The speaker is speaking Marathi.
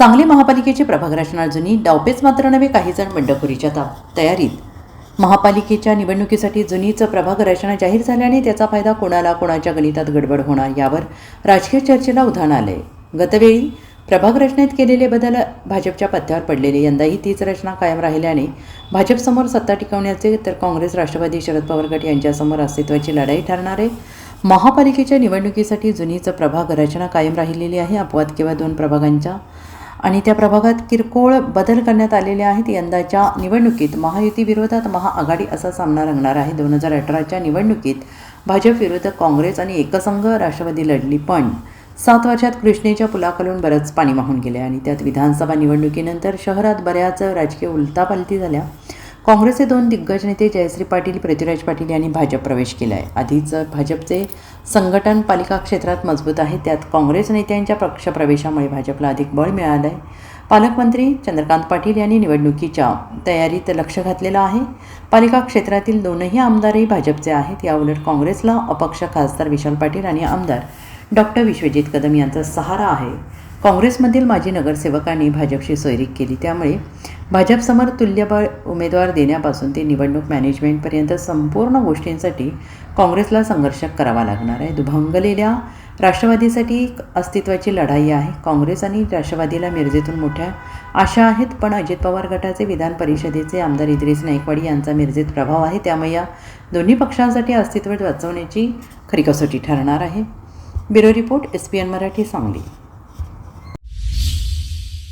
सांगली महापालिकेची प्रभाग रचना जुनी डावपेच मात्र नव्हे काही जण बंडखोरीच्या ता तयारीत. महापालिकेच्या निवडणुकीसाठी जुनीचं प्रभाग रचना जाहीर झाल्याने त्याचा फायदा कोणाला कोणाच्या गणितात गडबड होणार यावर राजकीय चर्चेला उधाण आलंय. गतवेळी प्रभाग रचनेत केलेले बदल भाजपच्या पथ्यावर पडलेले यंदाही तीच रचना कायम राहिल्याने भाजपसमोर सत्ता टिकवण्याचे तर काँग्रेस राष्ट्रवादी शरद पवार गट यांच्यासमोर अस्तित्वाची लढाई ठरणार. आहे महापालिकेच्या निवडणुकीसाठी जुनीचं प्रभाग रचना कायम राहिलेली आहे अपवाद किंवा दोन प्रभागांच्या. आणि त्या प्रभागात किरकोळ बदल करण्यात आलेले आहेत. यंदाच्या निवडणुकीत महायुती विरोधात महाआघाडी असा सामना रंगणार आहे. दोन हजार अठराच्या निवडणुकीत भाजप विरुद्ध काँग्रेस आणि एकसंघ राष्ट्रवादी लढली पण सात वर्षात कृष्णेच्या पुलाखालून बरंच पाणी वाहून गेले आणि त्यात विधानसभा निवडणुकीनंतर शहरात बऱ्याच राजकीय उलतापालती झाल्या. काँग्रेसचे दोन दिग्गज नेते जयश्री पाटील पृथ्वीराज पाटील यांनी भाजप प्रवेश केला आहे आधीच भाजपचे संघटन पालिका क्षेत्रात मजबूत आहे. त्यात काँग्रेस नेत्यांच्या पक्षप्रवेशामुळे भाजपला अधिक बळ मिळालं आहे पालकमंत्री चंद्रकांत पाटील यांनी निवडणुकीच्या तयारीत लक्ष घातलेलं आहे. पालिका क्षेत्रातील दोनही आमदारही भाजपचे आहेत. याउलट काँग्रेसला अपक्ष खासदार विशाल पाटील आणि आमदार डॉक्टर विश्वजित कदम यांचा सहारा आहे. काँग्रेसमधील माजी नगरसेवकांनी भाजपशी सोयरीक केली. त्यामुळे भाजपसमोर तुल्यबळ उमेदवार देण्यापासून ते निवडणूक मॅनेजमेंटपर्यंत संपूर्ण गोष्टींसाठी काँग्रेसला संघर्ष करावा लागणार आहे. दुभंगलेल्या राष्ट्रवादीसाठी एक अस्तित्वाची लढाई आहे. काँग्रेस आणि राष्ट्रवादीला मिरजेतून मोठ्या आशा आहेत पण अजित पवार गटाचे विधान परिषदेचे आमदार इद्रिस नाईकवाडी यांचा मिरजेत प्रभाव आहे. त्यामुळे या दोन्ही पक्षांसाठी अस्तित्व वाचवण्याची खरी कसोटी ठरणार आहे. Bureau report S P N Marathi Sangli.